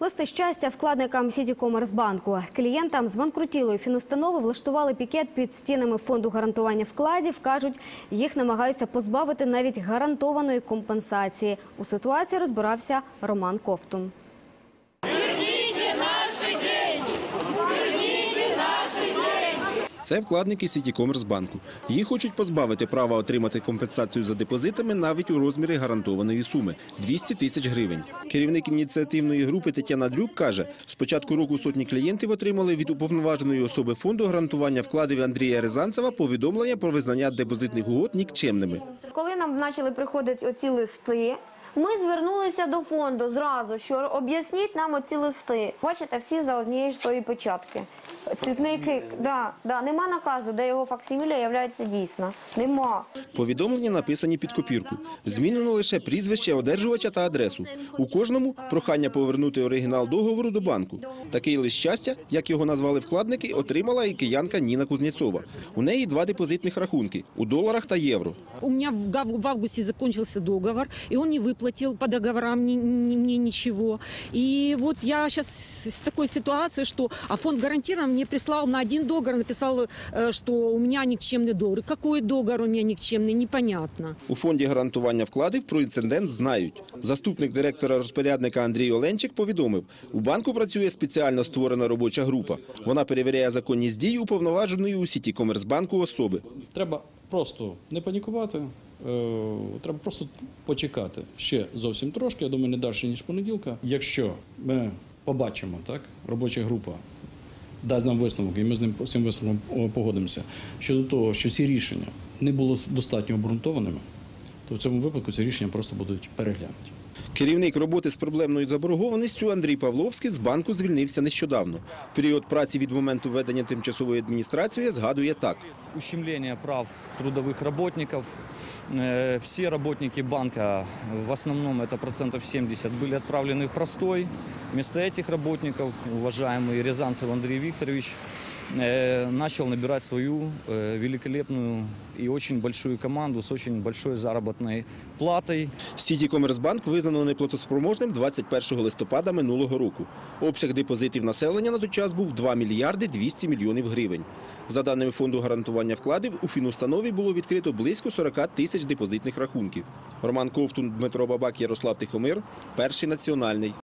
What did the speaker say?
Листи щастя вкладникам Сіді Комерсбанку. Клієнтам з банкрутілої фінустанови влаштували пікет під стінами фонду гарантування вкладів. Кажуть, їх намагаються позбавити навіть гарантованої компенсації. У ситуації розбирався Роман Ковтун. Це вкладники Сітікомерсбанку. Їх хочуть позбавити права отримати компенсацію за депозитами навіть у розмірі гарантованої суми 200 тисяч гривень. Керівник ініціативної групи Тетяна Дрюк каже, з початку року сотні клієнтів отримали від уповноваженої особи фонду гарантування вкладів Андрія Рязанцева повідомлення про визнання депозитних угод нікчемними. Коли нам почали приходити оці листи, ми звернулися до фонду зразу, що об'ясніть нам оці листи. Бачите, всі за однієї ж тої початки. Цвітники, да, да, нема наказу, де його факсиміля являється дійсно. Нема. Повідомлення написані під копірку. Змінено лише прізвище одержувача та адресу. У кожному прохання повернути оригінал договору до банку. Такий лист щастя, як його назвали вкладники, отримала і киянка Ніна Кузнєцова. У неї два депозитних рахунки у доларах та євро. У меня в августе закончился договор, и он не выплатил по договорам ни- ни- мне ничего. И вот я сейчас в такой ситуации, что а фонд гарантированно мне прислал на один договор, написал, э, что у меня никчемный договор. Какой договор у меня никчемный, непонятно. У фонді гарантування вкладів про інцидент знають. Заступник директора розпорядника Андрій Оленчик повідомив, у банку працює спеціально створена робоча група. Вона перевіряє законність дій уповноваженої у сіті Комерцбанку особи. Треба просто не панікувати, е, треба просто почекати ще зовсім трошки. Я думаю, не далі, ніж понеділка. Якщо ми побачимо, так, робоча група дасть нам висновок, і ми з ним цим висновком погодимося щодо того, що ці рішення не були достатньо обґрунтованими, то в цьому випадку ці рішення просто будуть переглянуті. Керівник роботи з проблемною заборгованістю Андрій Павловський з банку звільнився нещодавно. Період праці від моменту введення тимчасової адміністрації згадує так. ущемление прав трудовых работников. Э, Все работники банка, в основном это процентов 70, были отправлены в простой. Вместо этих работников уважаемый Рязанцев Андрей Викторович э, начал набирать свою э, великолепную и очень большую команду с очень большой заработной платой. Сіті Комерцбанк визнано неплатоспроможним 21 листопада минулого року. Обсяг депозитів населення на той час був 2 мільярди 200 мільйонів гривень. За даними фонду гарантування вкладів, у фінустанові було відкрито близько 40 тисяч депозитних рахунків. Роман Ковтун, Дмитро Бабак, Ярослав Тихомир, перший національний.